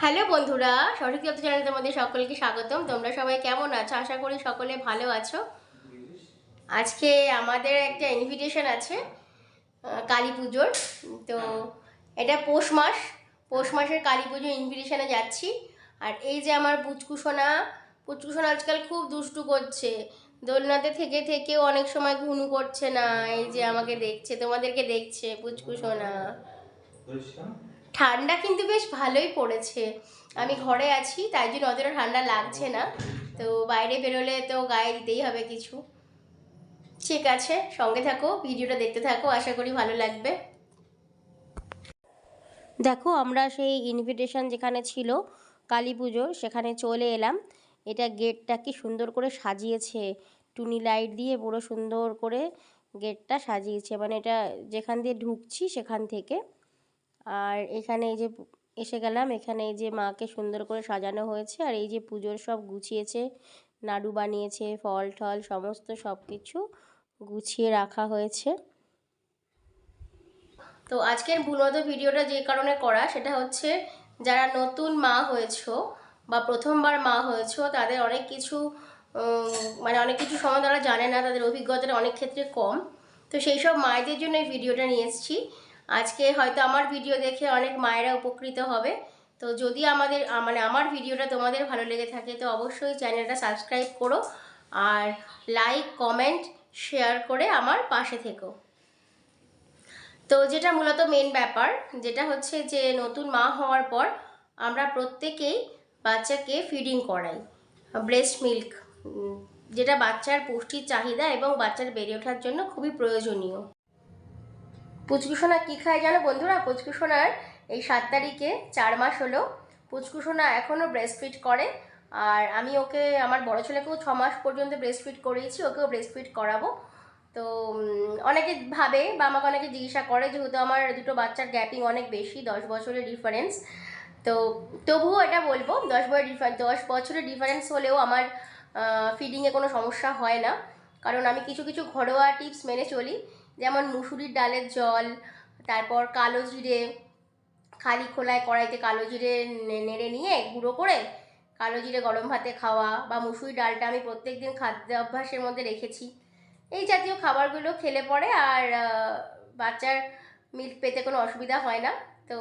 Hello বন্ধুরা, সরস্বতী তথ্য চ্যানেলে তোমাদের সকলকে স্বাগতম। তোমরা সবাই কেমন আছো? আশা করি সকলে ভালো আছো। আজকে আমাদের একটা ইনভিটেশন আছে কালী পুজোর। তো এটা পৌষ মাস, পৌষ মাসের কালী পুজোর ইনভিটেশনে যাচ্ছি। আর এই যে আমার পুচকুসোনা পুচকুসোনা আজকাল খুব দুষ্টু করছে। দোলনাতে থেকে থেকেও অনেক সময় ঘুনু করছে না। এই যে আমাকে দেখছে, তোমাদেরকে দেখছে পুচকুসোনা ঠান্ডা কিন্তু বেশ ভালোই পড়েছে। আমি ঘরে আছি, তাই জন্য অতটা ঠান্ডা লাগছে না। তো বাইরে বেরোলে তো গায়ে দিতেই হবে কিছু। ঠিক আছে, সঙ্গে থাকো, ভিডিওটা দেখতে থাকো, আশা করি ভালো লাগবে। দেখো, আমরা সেই ইনভিটেশন যেখানে ছিল, কালী পুজোর সেখানে চলে এলাম। এটা গেটটা কি সুন্দর করে সাজিয়েছে। টুনি লাইট দিয়ে পুরো সুন্দর করে গেটটা সাজিয়েছে। মানে এটা যেখান দিয়ে ঢুকছি, সেখান থেকে। আর এখানে এই যে এসে গেলাম। এখানে এই যে মাকে সুন্দর করে সাজানো হয়েছে। আর এই যে পুজোর সব গুছিয়েছে, নাড়ু বানিয়েছে, ফল টল সমস্ত সব কিছু গুছিয়ে রাখা হয়েছে। তো আজকের মূলত ভিডিওটা যে কারণে করা, সেটা হচ্ছে যারা নতুন মা হয়েছো বা প্রথমবার মা হয়েছো, তাদের অনেক কিছু মানে অনেক কিছু সময় তারা জানে না, তাদের অভিজ্ঞতাটা অনেক ক্ষেত্রে কম। তো সেই সব মায়েদের জন্য এই ভিডিওটা নিয়ে এসেছি। আজকে হয়তো আমার ভিডিও দেখে অনেক মায়েরা উপকৃত হবে। তো যদি আমাদের মানে আমার ভিডিওটা তোমাদের ভালো লেগে থাকে, তো অবশ্যই চ্যানেলটা সাবস্ক্রাইব করো আর লাইক কমেন্ট শেয়ার করে আমার পাশে থেকো। তো যেটা মূলত মেন ব্যাপার, যেটা হচ্ছে যে নতুন মা হওয়ার পর আমরা প্রত্যেকেই বাচ্চাকে ফিডিং করাই। ব্রেস্ট মিল্ক যেটা বাচ্চার পুষ্টির চাহিদা এবং বাচ্চার বেড়ে ওঠার জন্য খুবই প্রয়োজনীয়। পুচকুসোনা কী খায় জানো বন্ধুরা? পুচকুসোনার এই সাত তারিখে চার মাস হলো। পুচকুসোনা এখনও ব্রেস্ট ফিট করে। আর আমি ওকে, আমার বড় ছেলেকেও ছ মাস পর্যন্ত ব্রেস্ট ফিট করিয়েছি, ওকেও ব্রেস্ট ফিট করাবো। তো অনেকে ভাবে বা আমাকে অনেকে জিজ্ঞাসা করে যেহেতু আমার দুটো বাচ্চার গ্যাপিং অনেক বেশি, দশ বছরের ডিফারেন্স তো, তবুও এটা বলব, দশ বছর দশ বছরের ডিফারেন্স হলেও আমার ফিডিংয়ে কোনো সমস্যা হয় না। কারণ আমি কিছু কিছু ঘরোয়া টিপস মেনে চলি। যেমন মুসুরির ডালের জল, তারপর কালো জিরে, খালি খোলায় কড়াইতে কালো জিরে নেড়ে নিয়ে গুঁড়ো করে কালো জিরে গরম ভাতে খাওয়া বা মুসুরি ডালটা আমি প্রত্যেক দিন খাদ্য অভ্যাসের মধ্যে রেখেছি। এই জাতীয় খাবারগুলো খেলে পরে আর বাচ্চার মিল্ক পেতে কোনো অসুবিধা হয় না। তো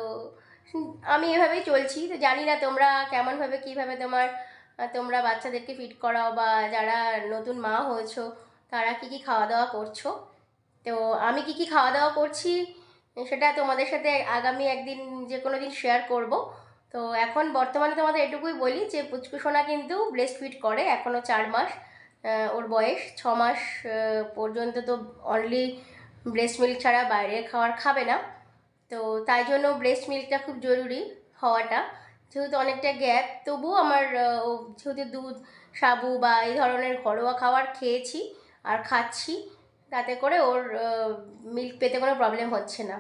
আমি এভাবেই চলছি। তো জানি না তোমরা কেমনভাবে, কীভাবে তোমার তোমরা বাচ্চাদেরকে ফিট করাও বা যারা নতুন মা হয়েছো তারা কী কী খাওয়া দাওয়া করছ? তো আমি কি কি খাওয়া দাওয়া করছি সেটা তোমাদের সাথে আগামী একদিন যে কোনো দিন শেয়ার করব। তো এখন বর্তমানে তোমাদের এটুকুই বলি যে পুচকুসোনা কিন্তু ব্রেস্ট ফিট করে এখনও চার মাস ওর বয়স। ছ মাস পর্যন্ত তো অনলি ব্রেস্ট মিল্ক ছাড়া বাইরের খাবার খাবে না। তো তাই জন্য ব্রেস্ট মিল্কটা খুব জরুরি হওয়াটা। যেহেতু অনেকটা গ্যাপ তবুও আমার যেহেতু দুধ, সাবু বা এই ধরনের ঘরোয়া খাবার খেয়েছি আর খাচ্ছি তাতে করে ওর মিল্ক পেতে কোনো প্রবলেম হচ্ছে না।